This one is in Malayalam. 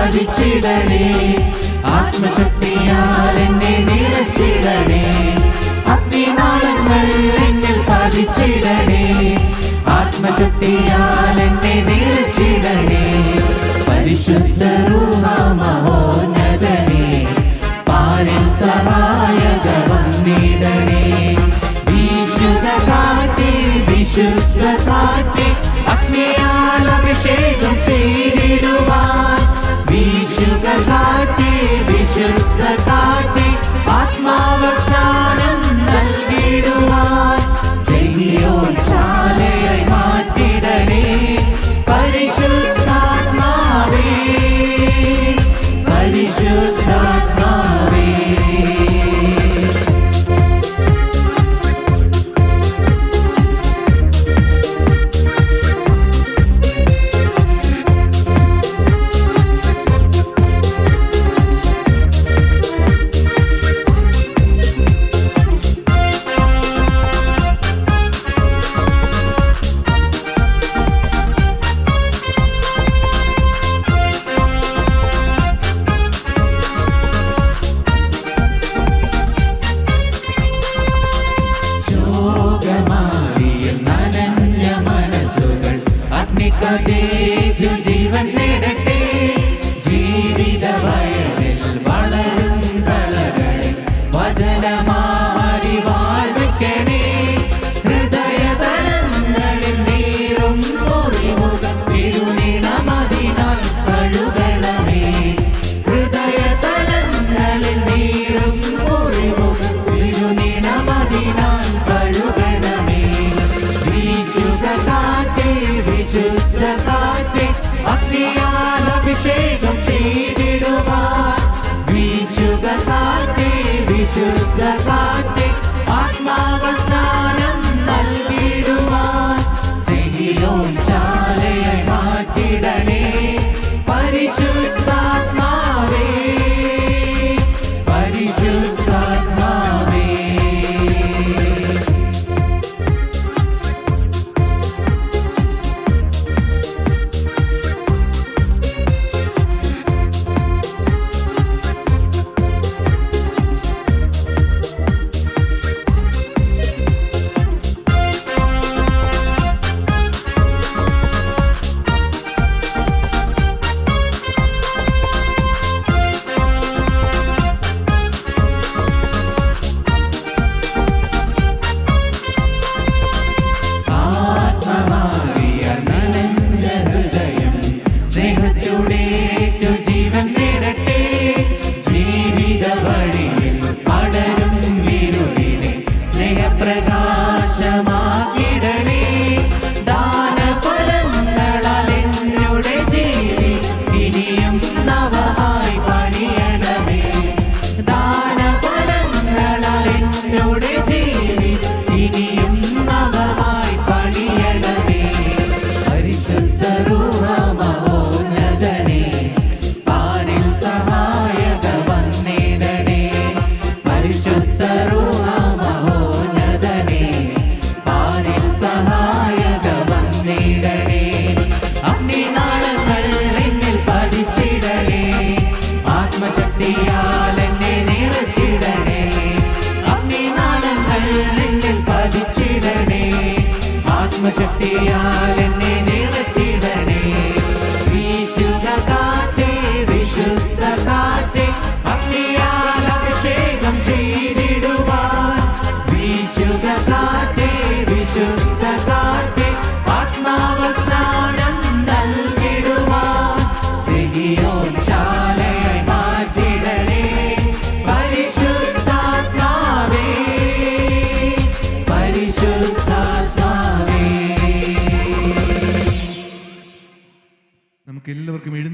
ആരാധിച്ചിടണേ. ആത്മശക്തിയാൽ എന്നെ നിറച്ചിടണേ അത്തിനാളങ്ങൾ എന്നിൽ പതിച്ചിടണേ. ആത്മശക്തിയാൽ എന്നെ നിറച്ചിടണേ പരിശുദ്ധ മഹോന്നതനെ. പാരൻ സഹായക വന്നിടണേ. വിശുദ്ധ കാറ്റി വിശുദ്ധ കാറ്റി അഗ്നിയാൽ അഭിഷേകം ചെയ്യും. la la la my Sugar പ്രകാശമാക്കിടണേ. ജീവി ഇനിയും നവഹായി ജീവി ഇനിയും നവഹായി പരിശുദ്ധ പാരിൽ പരിശുദ്ധ ആത്മശക്തിയാൽ എല്ലാവർക്കും എഴുന്നേറ്റ്